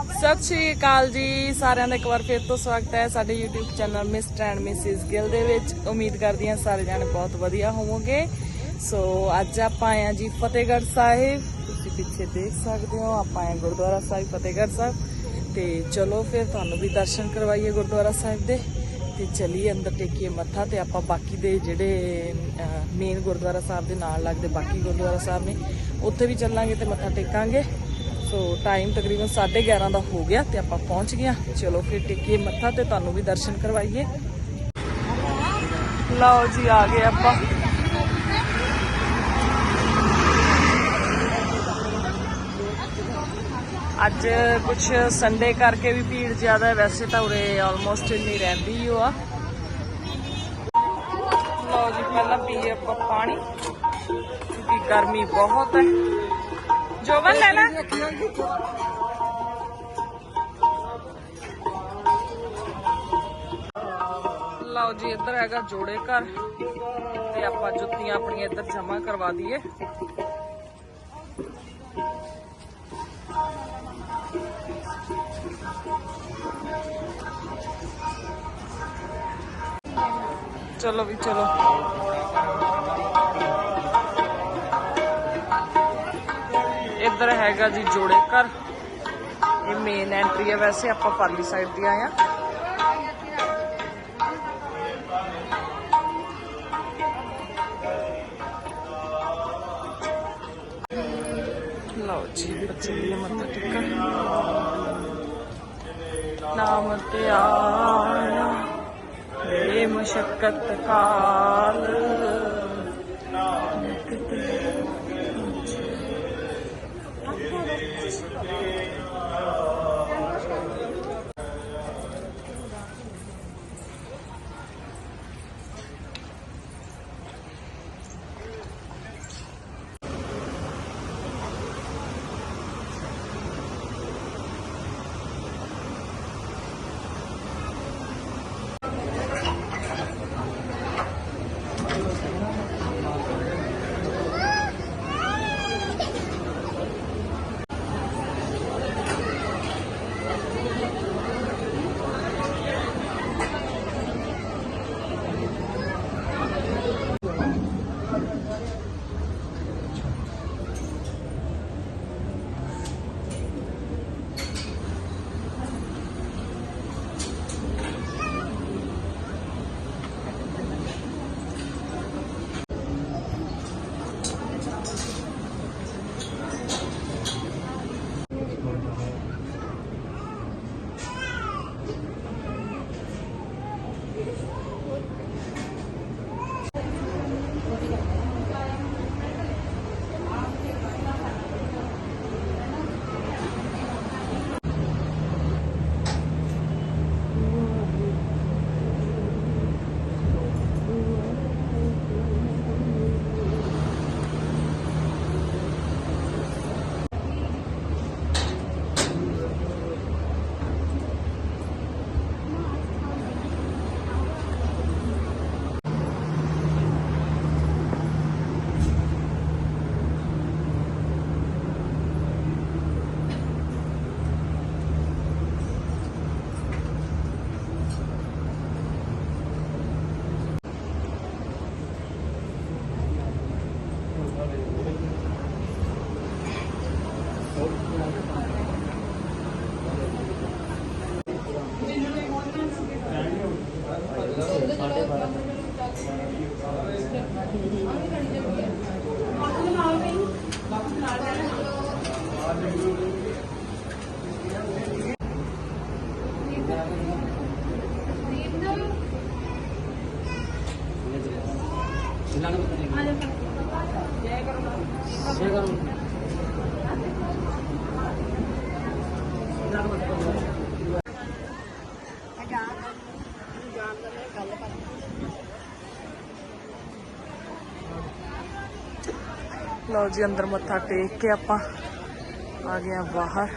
ਸਤਿ ਸ਼੍ਰੀ ਅਕਾਲ ਜੀ, ਸਾਰਿਆਂ ਦਾ ਇੱਕ ਵਾਰ ਫਿਰ ਤੋਂ ਸਵਾਗਤ ਹੈ ਸਾਡੇ YouTube channel mister and Mrs Gill ਦੇ ਵਿੱਚ। ਉਮੀਦ ਕਰਦੀ ਹਾਂ ਸਾਰੇ ਜਾਣੇ ਬਹੁਤ ਵਧੀਆ ਹੋਵੋਗੇ। ਸੋ ਅੱਜ ਆਪਾਂ ਆਏ ਹਾਂ ਜੀ ਫਤਿਹਗੜ੍ਹ ਸਾਹਿਬ। ਤੁਸੀਂ ਪਿੱਛੇ ਦੇਖ ਸਕਦੇ ਹੋ, ਆਪਾਂ ਆਏ ਹਾਂ ਗੁਰਦੁਆਰਾ ਸਾਹਿਬ, ਫਤਿਹਗੜ੍ਹ ਸਾਹਿਬ। ਤੇ ਚਲੋ ਫਿਰ ਤੁਹਾਨੂੰ ਵੀ ਦਰਸ਼ਨ ਕਰਵਾਈਏ ਗੁਰਦੁਆਰਾ ਸਾਹਿਬ ਦੇ। ਤੇ ਚਲੀਏ ਅੰਦਰ, ਟੇਕੀਏ ਮੱਥਾ ਤੇ ਆਪਾਂ ਬਾਕੀ ਦੇ ਜਿਹੜੇ ਮੇਨ ਗੁਰਦੁਆਰਾ ਸਾਹਿਬ ਦੇ ਨਾਲ ਲੱਗਦੇ ਬਾਕੀ ਗੁਰਦੁਆਰਾ ਸਾਹਿਬ ਨੇ, ਉੱਥੇ ਵੀ ਚੱਲਾਂਗੇ ਤੇ ਮੱਥਾ ਟੇਕਾਂਗੇ। ਸੋ ਟਾਈਮ ਤਕਰੀਬਨ 11:30 ਦਾ ਹੋ ਗਿਆ ਤੇ ਆਪਾਂ ਪਹੁੰਚ ਗਏ ਹਾਂ। ਚਲੋ ਫਿਰ ਟਿੱਕੀਏ ਮੱਥਾ ਤੇ ਤੁਹਾਨੂੰ ਵੀ ਦਰਸ਼ਨ ਕਰਵਾਈਏ। ਲਓ ਜੀ, ਆ ਗਏ ਆਪਾਂ। ਅੱਜ ਕੁਝ ਸੰਡੇ ਕਰਕੇ ਵੀ ਭੀੜ ਜ਼ਿਆਦਾ ਹੈ, ਵੈਸੇ ਤਾਂ ਉਰੇ ਆਲਮੋਸਟ ਇੰਨੀ ਰਹਿੰਦੀ ਹੀ ਆ। ਲਓ ਜੀ, ਪਹਿਲਾਂ ਪੀਏ ਆਪਾਂ ਪਾਣੀ, ਕਿਉਂਕਿ ਗਰਮੀ ਬਹੁਤ ਹੈ। ਜੋਵਨ ਲੈ ਲੈ। ਲਓ ਜੀ, ਇੱਧਰ ਹੈਗਾ ਜੋੜੇ ਘਰ। ਤੇ ਆਪਾਂ ਜੁੱਤੀਆਂ ਆਪਣੀਆਂ ਇੱਧਰ ਜਮ੍ਹਾਂ ਕਰਵਾ ਦਈਏ। ਚਲੋ ਵੀ, ਚਲੋ। ਇੱਧਰ ਹੈਗਾ ਜੀ ਜੋੜੇ ਘਰ। ਇਹ ਮੇਨ ਐਂਟਰੀ ਹੈ ਵੈਸੇ, ਆਪਾਂ ਪਰਲੀ ਸਾਈਡ ਦੀ ਆਏ ਆ ਲਓ ਜੀ, ਬੱਚੇ ਲਈ ਮੱਥਾ ਟੇਕਣ ਨਾਮ ਤੇ ਆਇਆ ਇਹ ਮੁਸ਼ਕਤ ਕਾਲ। ਲਓ ਜੀ, ਅੰਦਰ ਮੱਥਾ ਟੇਕ ਕੇ ਆਪਾਂ ਆ ਗਏ ਆ ਬਾਹਰ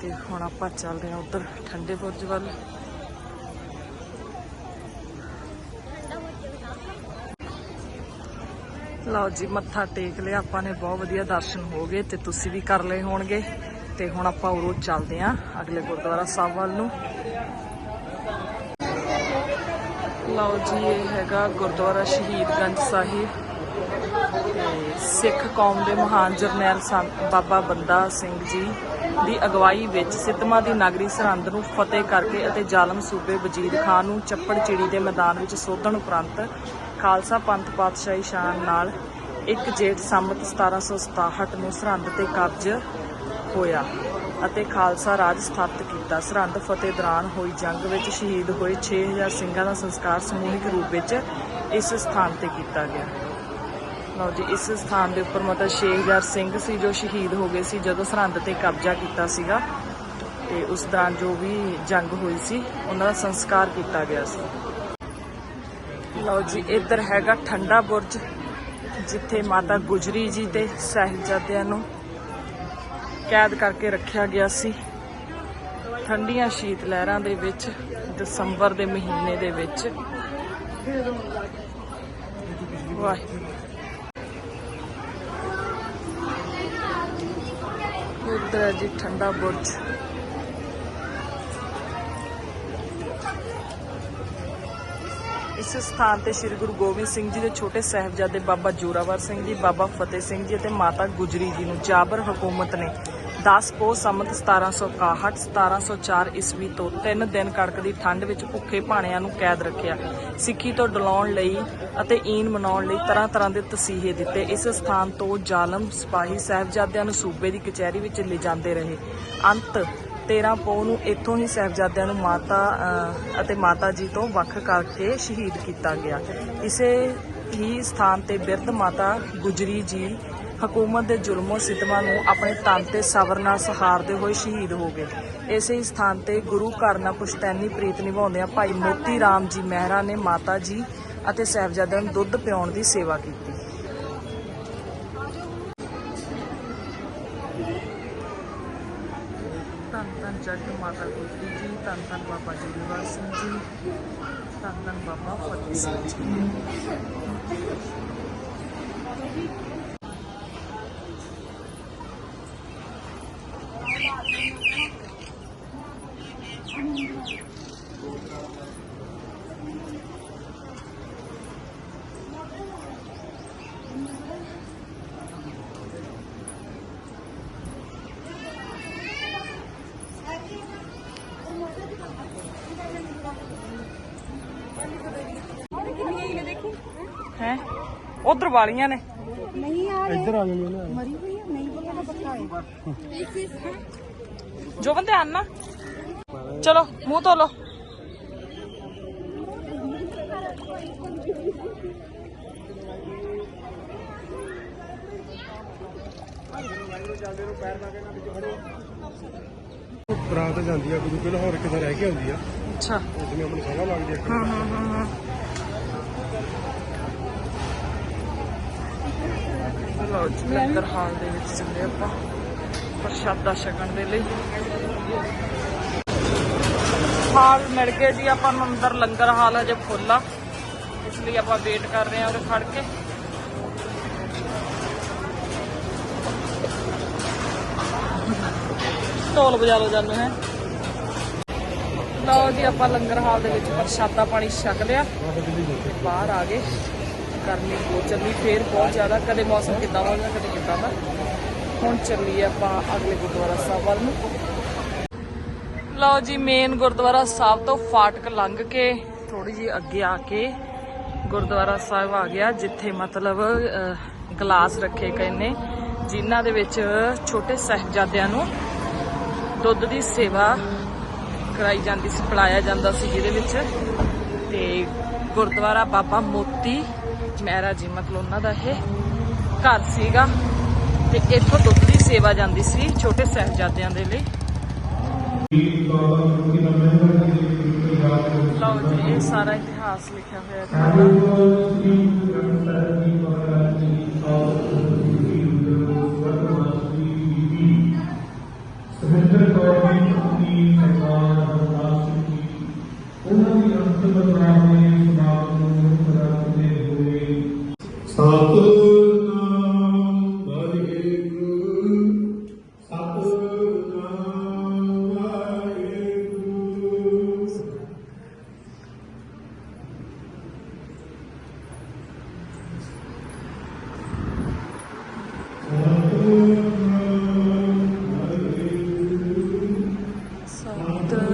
ਤੇ ਹੁਣ ਆਪਾਂ ਚੱਲਦੇ ਆ ਉੱਧਰ ਠੰਡੇ ਬੁਰਜ ਵੱਲ। ਲਓ ਜੀ, ਮੱਥਾ ਟੇਕ ਲਿਆ, ਆਪਾਂ ਨੇ ਬਹੁਤ ਵਧੀਆ ਦਰਸ਼ਨ ਹੋ ਗਏ ਤੇ ਤੁਸੀਂ ਵੀ ਕਰ ਲਏ ਹੋਣਗੇ ਤੇ ਹੁਣ ਆਪਾਂ ਉਰੋਂ ਚੱਲਦੇ ਆਂ ਅਗਲੇ ਗੁਰਦੁਆਰਾ ਸਾਹਿਬ ਵੱਲ ਨੂੰ। ਲਓ ਜੀ, ਇਹ ਹੈਗਾ ਗੁਰਦੁਆਰਾ ਸ਼ਹੀਦਗੰਜ ਸਾਹਿਬ। ਸਿੱਖ ਕੌਮ ਦੇ ਮਹਾਨ ਜਰਨੈਲ ਸੰਤ ਬਾਬਾ ਬੰਦਾ ਸਿੰਘ ਜੀ ਦੀ ਅਗਵਾਈ ਵਿੱਚ ਸਿੱਤਮਾ ਦੀ ਨਾਗਰੀ ਸਰਹੰਦ ਨੂੰ ਫਤਿਹ ਕਰਕੇ ਅਤੇ ਜ਼ਾਲਮ ਸੂਬੇ ਵਜ਼ੀਰ ਖਾਨ ਨੂੰ ਚੱਪੜ ਚਿੜੀ ਦੇ ਮੈਦਾਨ ਵਿੱਚ ਸੋਧਣ ਉਪਰੰਤ ਖਾਲਸਾ ਪੰਥ ਪਾਤਸ਼ਾਹੀ ਸ਼ਾਨ ਨਾਲ 1 ਜੇਠ ਸੰਮਤ 1767 ਨੂੰ ਸਰਹੰਦ ਤੇ ਕਬਜ਼ ਹੋਇਆ ਅਤੇ ਖਾਲਸਾ ਰਾਜ ਸਥਾਪਿਤ ਕੀਤਾ। ਸਰਹੰਦ ਫਤਿਹ ਦੌਰਾਨ ਹੋਈ ਜੰਗ ਵਿੱਚ ਸ਼ਹੀਦ ਹੋਏ 6000 ਸਿੰਘਾਂ ਦਾ ਸੰਸਕਾਰ ਸਮੂਹਿਕ ਰੂਪ ਵਿੱਚ ਇਸ ਸਥਾਨ ਤੇ ਕੀਤਾ ਗਿਆ। ਲਓ ਜੀ, ਇਸ ਸਥਾਨ ਦੇ ਉੱਪਰ ਮਤਲਬ 6000 ਸਿੰਘ ਸੀ ਜੋ ਸ਼ਹੀਦ ਹੋ ਗਏ ਸੀ ਜਦੋਂ ਸਰਹੰਦ ਤੇ ਕਬਜ਼ਾ ਕੀਤਾ ਸੀਗਾ ਤੇ ਉਸ ਦੌਰਾਨ ਜੋ ਵੀ ਜੰਗ ਹੋਈ ਸੀ, ਉਹਨਾਂ ਦਾ ਸੰਸਕਾਰ ਕੀਤਾ ਗਿਆ ਸੀ। ਲਓ ਜੀ, ਇੱਧਰ ਹੈਗਾ ਠੰਡਾ ਬੁਰਜ, ਜਿੱਥੇ ਮਾਤਾ ਗੁਜਰੀ ਜੀ ਤੇ ਸਾਹਿਬਜ਼ਾਦਿਆਂ ਨੂੰ ਕੈਦ ਕਰਕੇ ਰੱਖਿਆ ਗਿਆ ਸੀ। ਠੰਡੀਆਂ ਸ਼ੀਤ ਲਹਿਰਾਂ ਦੇ ਵਿੱਚ, ਦਸੰਬਰ ਦੇ ਮਹੀਨੇ ਦੇ ਵਿੱਚ। ਵਾਹਿਗੁਰੂ। ਹੈ ਜੀ ਠੰਡਾ ਬੁਰਜ। ਇਸ ਸਥਾਨ ਤੇ ਸ੍ਰੀ ਗੁਰੂ ਗੋਬਿੰਦ ਸਿੰਘ ਜੀ ਦੇ ਛੋਟੇ ਸਾਹਿਬਜ਼ਾਦੇ ਬਾਬਾ ਜੋਰਾਵਰ ਸਿੰਘ ਜੀ, ਬਾਬਾ ਫਤਿਹ ਸਿੰਘ ਜੀ ਅਤੇ ਮਾਤਾ ਗੁਜਰੀ ਜੀ ਨੂੰ ਜਾਬਰ ਹਕੂਮਤ ਨੇ 10 ਪੋਹ ਸੰਮਤ 1761 1704 ਈਸਵੀ ਤੋਂ 3 ਦਿਨ ਕੜਕਦੀ ਠੰਡ ਵਿੱਚ ਭੁੱਖੇ ਭਾਣਿਆਂ ਨੂੰ ਕੈਦ ਰੱਖਿਆ। ਸਿੱਖੀ ਤੋਂ ਡਲਾਉਣ ਲਈ ਅਤੇ ਈਨ ਮਨਾਉਣ ਲਈ ਤਰ੍ਹਾਂ ਤਰ੍ਹਾਂ ਦੇ ਤਸੀਹੇ ਦਿੱਤੇ। ਇਸ ਸਥਾਨ ਤੋਂ ਜ਼ਾਲਮ ਸਿਪਾਹੀ ਸਾਹਿਬਜ਼ਾਦਿਆਂ ਨੂੰ ਸੂਬੇ ਦੀ ਕਚਹਿਰੀ ਵਿੱਚ ਲਿਜਾਂਦੇ ਰਹੇ। ਅੰਤ 13 ਪੋਹ ਨੂੰ ਇੱਥੋਂ ਹੀ ਸਾਹਿਬਜ਼ਾਦਿਆਂ ਨੂੰ ਮਾਤਾ ਅਤੇ ਮਾਤਾ ਜੀ ਤੋਂ ਵੱਖ ਕਰਕੇ ਸ਼ਹੀਦ ਕੀਤਾ ਗਿਆ। ਇਸੇ ਹੀ ਸਥਾਨ ਤੇ ਬਿਰਧ ਮਾਤਾ ਗੁਜਰੀ ਜੀ ਹਕੂਮਤ ਦੇ ਜ਼ੁਲਮੋ ਸਿਤਮਾਂ ਨੂੰ ਆਪਣੇ ਤਨ ਤੇ ਸਬਰ ਨਾਲ ਸਹਾਰਦੇ ਹੋਏ ਸ਼ਹੀਦ ਹੋ ਗਏ। ਇਸੇ ਸਥਾਨ ਤੇ ਗੁਰੂ ਘਰ ਨਾਲ ਪੁਸ਼ਤੈਨੀ ਪ੍ਰੀਤ ਨਿਭਾਉਂਦਿਆਂ ਭਾਈ ਮੋਤੀ ਰਾਮ ਜੀ ਮਹਿਰਾ ਨੇ ਮਾਤਾ ਜੀ ਅਤੇ ਸਾਹਿਬਜ਼ਾਦਿਆਂ ਨੂੰ ਦੁੱਧ ਪਿਆਉਣ ਦੀ ਸੇਵਾ ਕੀਤੀ। ਧੰਨ ਧੰਨ ਜਗ ਮਾਤਾ ਗੁਜਰੀ ਜੀ, ਧੰਨ ਧੰਨ ਬਾਬਾ ਜੀਵਨ ਸਿੰਘ ਜੀ, ਧੰਨ ਧੰਨ ਬਾਬਾ ਫਤਿਹ ਸਿੰਘ ਜੀ ਹੈ ਉਧਰ ਵਾਲੀਆਂ ਨੇ। ਨਹੀਂ ਆ ਇੱਧਰ ਆ ਜਾਂਦੇ ਨੇ। ਮਰੀ ਹੋਈ ਹੈ ਨਹੀਂ ਪਤਾ ਨਾ ਬੱਚਾ ਹੈ। ਜੋ ਬੰਦੇ ਆਨ ਨਾ। ਚਲੋ ਮੂੰਹ ਧੋ ਲੋ ਬਰਾਤ ਜਾਂਦੀ ਆ ਗੁਰੂ ਕੇ ਲਾਹੌਰ ਕਿਤੇ ਰਹਿ ਕੇ ਆਉਂਦੀ ਆ। ਅੱਛਾ। ਜਿਵੇਂ ਆਪਣੀ ਸਭਾ ਲੱਗਦੀ ਆ। ਹਾਂ ਹਾਂ ਹਾਂ। ਜੀ ਲੰਗਰ ਹਾਲ ਦੇ ਵਿੱਚ ਚੱਲੇ ਆਪਾਂ ਪ੍ਰਸ਼ਾਦਾ ਛਕਣ ਦੇ ਲਈ। ਹਾਲ ਮਿਲ ਗਏ ਜੀ ਆਪਾਂ ਨੂੰ ਅੰਦਰ ਲੰਗਰ ਹਾਲ ਹਜੇ ਫੁੱਲ ਆ ਇਸ ਲਈ ਆਪਾਂ ਵੇਟ ਕਰ ਰਹੇ ਹਾਂ ਉਰੇ ਖੜ ਕੇ। ਢੋਲ ਵਜਾ ਲੋ ਜਾਨੂੰ ਹੈ। ਲਓ ਜੀ ਆਪਾਂ ਲੰਗਰ ਹਾਲ ਦੇ ਵਿੱਚ ਪ੍ਰਸ਼ਾਦਾ ਪਾਣੀ ਛਕ ਲਿਆ। ਬਾਹਰ ਆ ਗਏ। ਗਰਮੀ ਬਹੁਤ ਚੱਲੀ, ਫੇਰ ਬਹੁਤ ਜ਼ਿਆਦਾ, ਕਦੇ ਮੌਸਮ ਕਿੱਦਾਂ ਦਾ ਹੁੰਦਾ ਕਦੇ ਕਿੱਦਾਂ ਦਾ। ਹੁਣ ਚੱਲੀਏ ਆਪਾਂ ਅਗਲੇ ਗੁਰਦੁਆਰਾ ਸਾਹਿਬ ਵੱਲ ਨੂੰ। ਲਓ ਜੀ ਮੇਨ ਗੁਰਦੁਆਰਾ ਸਾਹਿਬ ਤੋਂ ਫਾਟਕ ਲੰਘ ਕੇ ਥੋੜੀ ਜੀ ਅੱਗੇ ਆ ਕੇ ਗੁਰਦੁਆਰਾ ਸਾਹਿਬ ਆ ਗਿਆ, ਜਿੱਥੇ ਮਤਲਬ ਗਲਾਸ ਰੱਖੇ ਗਏ ਨੇ, ਜਿਨ੍ਹਾਂ ਦੇ ਵਿੱਚ ਛੋਟੇ ਸਾਹਿਬਜ਼ਾਦਿਆਂ ਨੂੰ ਦੁੱਧ ਦੀ ਸੇਵਾ ਕਰਾਈ ਜਾਂਦੀ ਸੀ, ਪਿਲਾਇਆ ਜਾਂਦਾ ਸੀ ਜਿਹਦੇ ਵਿੱਚ। ਤੇ ਗੁਰਦੁਆਰਾ ਬਾਬਾ ਮੋਤੀ ਮਹਿਰਾ ਜੀ ਮਤਲਬ ਉਹਨਾਂ ਦਾ ਇਹ ਘਰ ਸੀਗਾ ਤੇ ਇੱਥੋਂ ਦੁੱਧ ਦੀ ਸੇਵਾ ਜਾਂਦੀ ਸੀ ਛੋਟੇ ਸਾਹਿਬਜ਼ਾਦਿਆਂ ਦੇ ਲਈ। ਲਓ ਜੀ, ਇਹ ਸਾਰਾ ਇਤਿਹਾਸ ਲਿਖਿਆ ਹੋਇਆ ਹੈ ਇਹਨਾਂ ਦਾ ਸੁਰਿੰਦਰ ਕੌਰ ਦੀ ਪਤਨੀ ਸਰਕਾਰ ਹਰਦਾਸ ਜੀ ਉਹਨਾਂ ਦੀ ਅੰਤਿਮ ਪ੍ਰਾਪਤੀ ਸਮਾਪਤ ਨੂੰ ਕਰਦੇ ਹੋਏ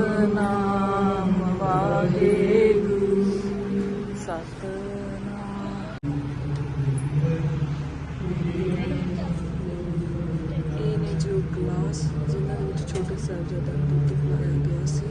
ਸਤਨਾਮ ਵਾਹਿਗੁਰੂ ਸਤਨਾਮ ਸਾਹਿਬਜ਼ਾਦਾ ਨੂੰ ਦੁੱਧ ਪਿਲਾਇਆ ਗਿਆ ਸੀ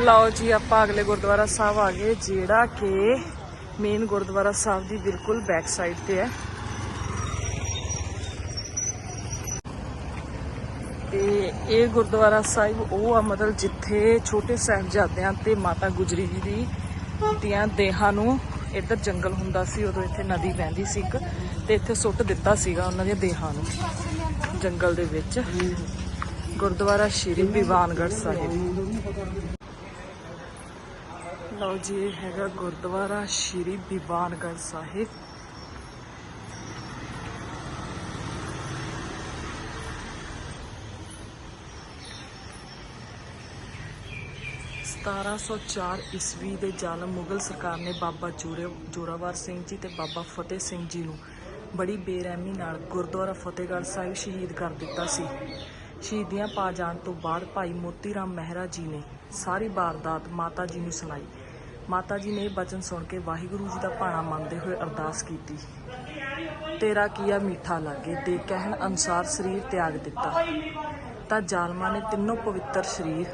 ਲਓ ਜੀ, ਆਪਾਂ ਅਗਲੇ ਗੁਰਦੁਆਰਾ ਸਾਹਿਬ ਆ ਗਏ, ਜਿਹੜਾ ਕਿ ਮੇਨ ਗੁਰਦੁਆਰਾ ਸਾਹਿਬ ਦੀ ਬਿਲਕੁਲ ਬੈਕ ਸਾਈਡ ਤੇ ਹੈ। ਤੇ ਇਹ ਗੁਰਦੁਆਰਾ ਸਾਹਿਬ, ਉਹ ਆ ਮਤਲਬ ਜਿੱਥੇ ਛੋਟੇ ਸਾਹਿਬਜ਼ਾਦਿਆਂ ਤੇ ਮਾਤਾ ਗੁਜਰੀ ਜੀ ਦੀ ਦੀਆਂ ਦੇਹਾਂ ਨੂੰ ਇੱਧਰ ਜੰਗਲ ਹੁੰਦਾ ਸੀ, ਉਦੋਂ ਇੱਥੇ ਨਦੀ ਵਹਿੰਦੀ ਸੀ ਇੱਕ, ਤੇ ਇੱਥੇ ਸੁੱਟ ਦਿੱਤਾ ਸੀਗਾ ਉਹਨਾਂ ਦੀਆਂ ਦੇਹਾਂ ਨੂੰ ਜੰਗਲ ਦੇ ਵਿੱਚ। ਗੁਰਦੁਆਰਾ ਸ਼੍ਰੀ ਦੀਵਾਨਗੜ੍ਹ ਸਾਹਿਬ। ਲਓ ਜੀ, ਇਹ ਹੈਗਾ ਗੁਰਦੁਆਰਾ ਸ਼੍ਰੀ ਦੀਵਾਨਗੜ੍ਹ ਸਾਹਿਬ। ਸਤਾਰਾਂ ਸੌ ਚਾਰ ਈਸਵੀ ਦੇ ਜਨਮ ਮੁਗਲ ਸਰਕਾਰ ਨੇ ਬਾਬਾ ਜੋਰੇ ਜੋਰਾਵਰ ਸਿੰਘ ਜੀ ਤੇ ਬਾਬਾ ਫਤਿਹ ਸਿੰਘ ਜੀ ਨੂੰ ਬੜੀ ਬੇਰਹਿਮੀ ਨਾਲ ਗੁਰਦੁਆਰਾ ਫਤਿਹਗੜ੍ਹ ਸਾਹਿਬ ਸ਼ਹੀਦ ਕਰ ਦਿੱਤਾ ਸੀ। ਸ਼ਹੀਦੀਆਂ ਪਾ ਜਾਣ ਤੋਂ ਬਾਅਦ ਭਾਈ ਮੋਤੀ ਰਾਮ ਮਹਿਰਾ ਜੀ ਨੇ ਸਾਰੀ ਵਾਰਦਾਤ ਮਾਤਾ ਜੀ ਨੂੰ ਸੁਣਾਈ। ਮਾਤਾ ਜੀ ਨੇ ਇਹ ਬਚਨ ਸੁਣ ਕੇ ਵਾਹਿਗੁਰੂ ਜੀ ਦਾ ਭਾਣਾ ਮੰਨਦੇ ਹੋਏ ਅਰਦਾਸ ਕੀਤੀ। ਤੇਰਾ ਕੀਆ ਮਿੱਠਾ ਲਾਗੇ, ਦੇ ਕਹਿਣ ਅਨੁਸਾਰ ਸਰੀਰ ਤਿਆਗ ਦਿੱਤਾ। ਤਾਂ ਜ਼ਾਲਮਾਂ ਨੇ ਤਿੰਨੋਂ ਪਵਿੱਤਰ ਸਰੀਰ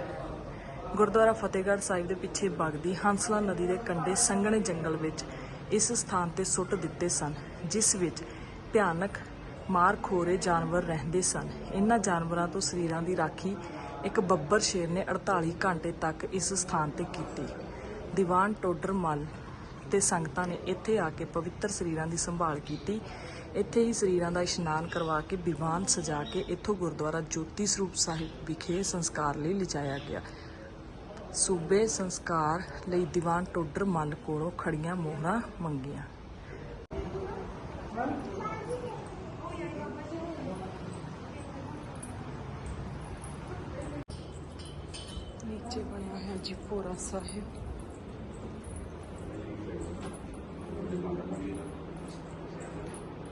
ਗੁਰਦੁਆਰਾ ਫਤਿਹਗੜ੍ਹ ਸਾਹਿਬ ਦੇ ਪਿੱਛੇ ਵਗਦੀ ਹੰਸਲਾ ਨਦੀ ਦੇ ਕੰਢੇ ਸੰਘਣੇ ਜੰਗਲ ਵਿੱਚ ਇਸ ਸਥਾਨ ਤੇ ਸੁੱਟ ਦਿੱਤੇ ਸਨ, ਜਿਸ ਵਿੱਚ ਭਿਆਨਕ ਮਾਰ ਖੋਰੇ ਜਾਨਵਰ ਰਹਿੰਦੇ ਸਨ। ਇਹਨਾਂ ਜਾਨਵਰਾਂ ਤੋਂ ਸਰੀਰਾਂ ਦੀ ਰਾਖੀ ਇੱਕ ਬੱਬਰ ਸ਼ੇਰ ਨੇ 48 ਘੰਟੇ ਤੱਕ ਇਸ ਸਥਾਨ ਤੇ ਕੀਤੀ। ਦੀਵਾਨ ਟੋਡਰ ਮੱਲ ਤੇ ਸੰਗਤਾਂ ਨੇ ਇੱਥੇ ਆ ਕੇ ਪਵਿੱਤਰ ਸਰੀਰਾਂ ਦੀ ਸੰਭਾਲ ਕੀਤੀ। ਇੱਥੇ ਹੀ ਸਰੀਰਾਂ ਦਾ ਇਸ਼ਨਾਨ ਕਰਵਾ ਕੇ ਵਿਵਾਨ ਸਜਾ ਕੇ ਇੱਥੋਂ ਗੁਰਦੁਆਰਾ ਜੋਤੀ ਸਰੂਪ ਸਾਹਿਬ ਵਿਖੇ ਸੰਸਕਾਰ ਲਈ ਲਿਜਾਇਆ ਗਿਆ। ਸੂਬੇ ਸੰਸਕਾਰ ਲਈ ਦੀਵਾਨ ਟੋਡਰ ਮੱਲ ਕੋਲੋਂ ਖੜੀਆਂ ਮੋਹਰਾਂ ਮੰਗੀਆਂ। ਨੀਚੇ ਬਣਿਆ ਹੈ ਜੀ ਭੋਰਾ ਸਾਹਿਬ।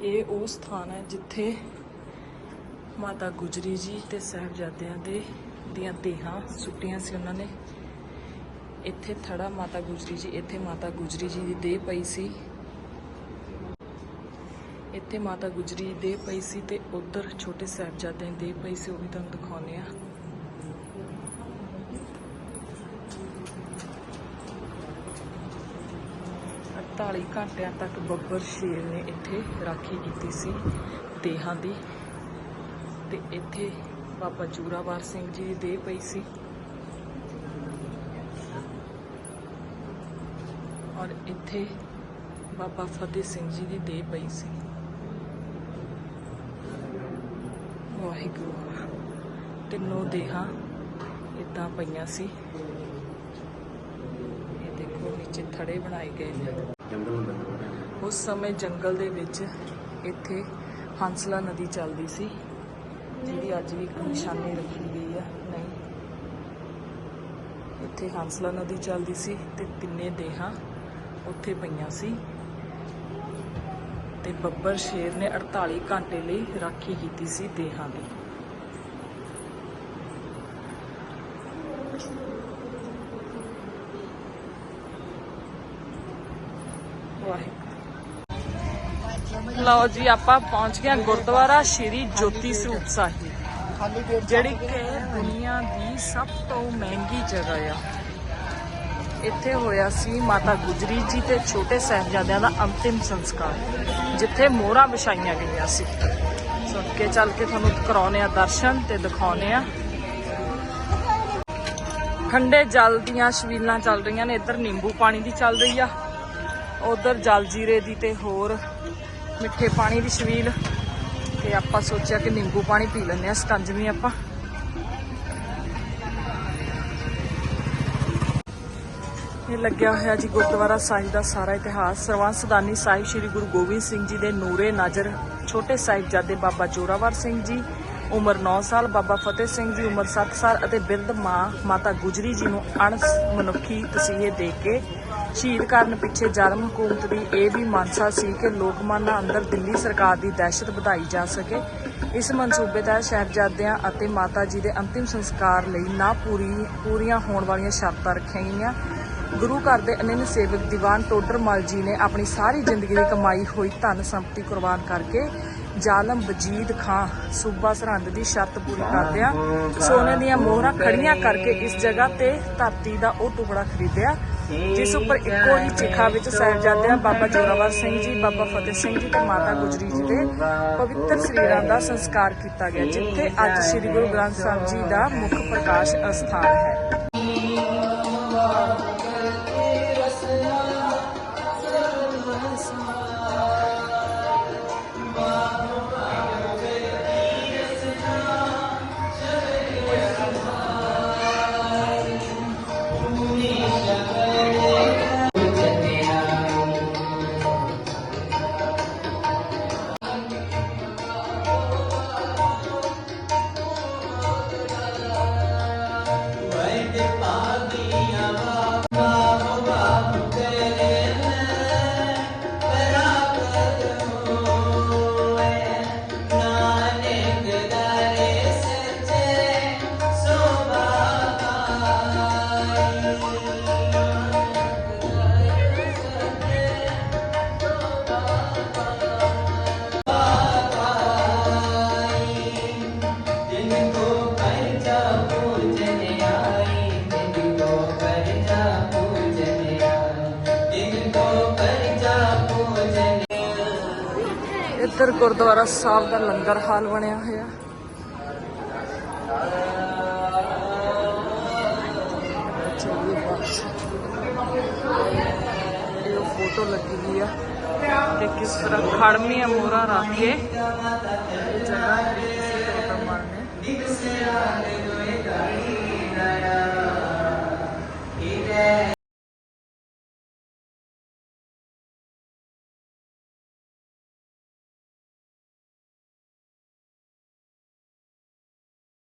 ਇਹ ਉਹ ਸਥਾਨ ਹੈ ਜਿੱਥੇ ਮਾਤਾ ਗੁਜਰੀ ਜੀ ਤੇ ਸਾਹਿਬਜ਼ਾਦਿਆਂ ਦੇ ਦੀਆਂ ਦੇਹਾਂ ਸੁੱਟੀਆਂ ਸੀ ਉਹਨਾਂ ਨੇ। ਇੱਥੇ ਥੜਾ ਮਾਤਾ ਗੁਜਰੀ ਜੀ, ਇੱਥੇ ਮਾਤਾ ਗੁਜਰੀ ਜੀ ਦੀ ਦੇਹ ਪਈ ਸੀ। ਇੱਥੇ ਮਾਤਾ ਗੁਜਰੀ ਦੀ ਦੇਹ ਪਈ ਸੀ ਤੇ ਉਧਰ ਛੋਟੇ ਸਾਹਿਬਜ਼ਾਦਿਆਂ ਦੀ ਦੇਹ ਪਈ ਸੀ, ਉਹ ਵੀ ਤੁਹਾਨੂੰ ਦਿਖਾਉਂਦੇ ਆ ਅੜਤਾਲੀ ਘੰਟਿਆਂ ਤੱਕ ਬੱਬਰ ਸ਼ੇਰ ਨੇ ਇੱਥੇ ਰਾਖੀ ਕੀਤੀ ਸੀ ਦੇਹਾਂ ਦੀ। ਤੇ ਇੱਥੇ ਬਾਬਾ ਜੂਰਾਵਰ ਸਿੰਘ ਜੀ ਦੀ ਦੇਹ ਪਈ ਸੀ। ਔਰ ਇੱਥੇ ਬਾਬਾ ਫਤਿਹ ਸਿੰਘ ਜੀ ਦੀ ਦੇਹ ਪਈ ਸੀ। ਵਾਹਿਗੁਰੂ। ਤਿੰਨੋਂ ਦੇਹਾਂ ਇਦਾਂ ਪਈਆਂ ਸੀ। ਇਹ ਦੇਖੋ, ਨੀਚੇ ਥੜੇ ਬਣਾਏ ਗਏ ਨੇ। ਉਸ ਸਮੇਂ ਜੰਗਲ ਦੇ ਵਿੱਚ ਇੱਥੇ ਹੰਸਲਾ ਨਦੀ ਚੱਲਦੀ ਸੀ ਜਿਹਦੀ ਅੱਜ ਵੀ ਇੱਕ ਨਿਸ਼ਾਨੀ ਰੱਖੀ ਗਈ ਆ। ਨਹੀਂ। ਇੱਥੇ ਹੰਸਲਾ ਨਦੀ ਚੱਲਦੀ ਸੀ ਤੇ ਤਿੰਨੇ ਦੇਹਾਂ ਉੱਥੇ ਪਈਆਂ ਸੀ। ਤੇ ਬੱਬਰ ਸ਼ੇਰ ਨੇ 48 ਘੰਟੇ ਲਈ ਰਾਖੀ ਕੀਤੀ ਸੀ ਦੇਹਾਂ ਦੀ। ਵਾਹਿਗੁਰੂ ਲਓ ਜੀ, ਆਪਾਂ ਪਹੁੰਚ ਗਏ ਗੁਰਦੁਆਰਾ ਸ਼੍ਰੀ ਜੋਤੀ ਸਰੂਪ ਸਾਹਿਬ, ਜਿਹੜੀ ਕਿ ਦੁਨੀਆ ਦੀ ਸਭ ਤੋਂ ਮਹਿੰਗੀ ਜਗ੍ਹਾ ਆ। ਇੱਥੇ ਹੋਇਆ ਸੀ ਮਾਤਾ ਗੁਜਰੀ ਜੀ ਤੇ ਛੋਟੇ ਸਾਹਿਬਜ਼ਾਦਿਆਂ ਦਾ ਅੰਤਿਮ ਸੰਸਕਾਰ, ਜਿੱਥੇ ਮੋਹਰਾਂ ਵਿਛਾਈਆਂ ਗਈਆਂ ਸੀ। ਸੋ ਅੱਗੇ ਚੱਲ ਕੇ ਤੁਹਾਨੂੰ ਕਰਾਉਨੇ ਆ ਦਰਸ਼ਨ ਤੇ ਦਿਖਾਉਨੇ ਆ ਠੰਡੇ ਜਲ ਦੀਆਂ ਛਬੀਲਾਂ ਚੱਲ ਰਹੀਆਂ ਨੇ, ਇੱਧਰ ਨਿੰਬੂ ਪਾਣੀ ਦੀ ਚੱਲ ਰਹੀ ਆ। ਉਧਰ ਜਲ ਜੀਰੇ ਦੀ ਤੇ ਹੋਰ ਮਿੱਠੇ ਪਾਣੀ ਦੀ ਛਵੀਲ ਤੇ ਆਪਾਂ ਸੋਚਿਆ ਕਿ ਨਿੰਬੂ ਪਾਣੀ ਪੀ ਲੈਂਦੇ ਆ ਸਕੰਜਵੀ ਆਪਾਂ। ਇਹ ਲੱਗਿਆ ਹੋਇਆ ਜੀ ਗੁਰਦੁਆਰਾ ਸਾਹਿਬ ਦਾ ਸਾਰਾ ਇਤਿਹਾਸ। ਸਰਵਨ ਸਦਾਨੀ ਸਾਹਿਬ ਸ੍ਰੀ ਗੁਰੂ ਗੋਬਿੰਦ ਸਿੰਘ ਜੀ ਦੇ ਨੂਰੇ ਨਜ਼ਰ ਛੋਟੇ ਸਾਹਿਬਜ਼ਾਦੇ ਬਾਬਾ ਜੋਰਾਵਰ ਸਿੰਘ ਜੀ, ਉਮਰ 9 ਸਾਲ, ਬਾਬਾ ਫਤਿਹ ਸਿੰਘ ਜੀ ਉਮਰ 7 ਸਾਲ ਅਤੇ ਬਿਰਧ ਮਾਂ ਮਾਤਾ ਗੁਜਰੀ ਜੀ ਨੂੰ ਅਣਸ ਮਨੁੱਖੀ ਤਸੀਹੇ ਦੇ ਕੇ ਸ਼ਹੀਦ ਕਰਨ ਪਿੱਛੇ ਜ਼ਾਲਮ ਹਕੂਮਤ ਦੀ ਇਹ ਵੀ ਮਨਸਾ ਸੀ ਕਿ ਲੋਕਮਾਨਾਂ ਅੰਦਰ ਦਿੱਲੀ ਸਰਕਾਰ ਦੀ ਦਹਿਸ਼ਤ ਵਧਾਈ ਜਾ ਸਕੇ। ਇਸ ਮਨਸੂਬੇ ਦਾ ਸ਼ਹਿਬਜ਼ਾਦਿਆਂ ਅਤੇ ਮਾਤਾ ਜੀ ਦੇ ਅੰਤਿਮ ਸੰਸਕਾਰ ਲਈ ਨਾ ਪੂਰੀ, ਪੂਰੀਆਂ ਹੋਣ ਵਾਲੀਆਂ ਸ਼ਰਤਾਂ ਰੱਖੀਆਂ ਗਈਆਂ। ਗੁਰੂ ਘਰ ਦੇ ਅਨੰਨ ਸੇਵਕ ਦੀਵਾਨ ਟੋਡਰਮਲ ਜੀ ਨੇ ਆਪਣੀ ਸਾਰੀ ਜ਼ਿੰਦਗੀ ਦੀ ਕਮਾਈ ਹੋਈ ਧਨ ਸੰਪਤੀ ਕੁਰਬਾਨ ਕਰਕੇ ਜ਼ਾਲਮ ਵਜੀਦ ਖਾਂ ਸੂਬਾ ਸਰਹੰਦ ਦੀ ਸ਼ਰਤ ਪੂਰੀ ਕਰਦਿਆਂ ਸੋਨੇ ਦੀਆਂ ਮੋਹਰਾਂ ਖੜੀਆਂ ਕਰਕੇ ਇਸ ਜਗ੍ਹਾ ਤੇ ਧਰਤੀ ਦਾ ਉਹ ਟੁਕੜਾ ਖਰੀਦਿਆ। ਜਿਸ ਉੱਪਰ ਇੱਕੋ ਹੀ ਚਿਖਾ ਵਿੱਚ ਸਾਹਿਬਜ਼ਾਦਿਆਂ ਬਾਬਾ ਜੋਰਾਵਰ ਸਿੰਘ ਜੀ, ਬਾਬਾ ਫਤਿਹ ਸਿੰਘ ਜੀ ਤੇ ਮਾਤਾ ਗੁਜਰੀ ਜੀ ਦੇ ਪਵਿੱਤਰ ਸਰੀਰਾਂ ਦਾ ਸੰਸਕਾਰ ਕੀਤਾ ਗਿਆ, ਜਿੱਥੇ ਅੱਜ ਸ੍ਰੀ ਗੁਰੂ ਗ੍ਰੰਥ ਸਾਹਿਬ ਜੀ ਦਾ ਮੁੱਖ ਪ੍ਰਕਾਸ਼ ਅਸਥਾਨ ਹੈ। इधर गुरद्वारा साहब का लंगर हाल बनया हो फ़ोटो लगी हुई है किस तरह खड़मी मोहरा रखे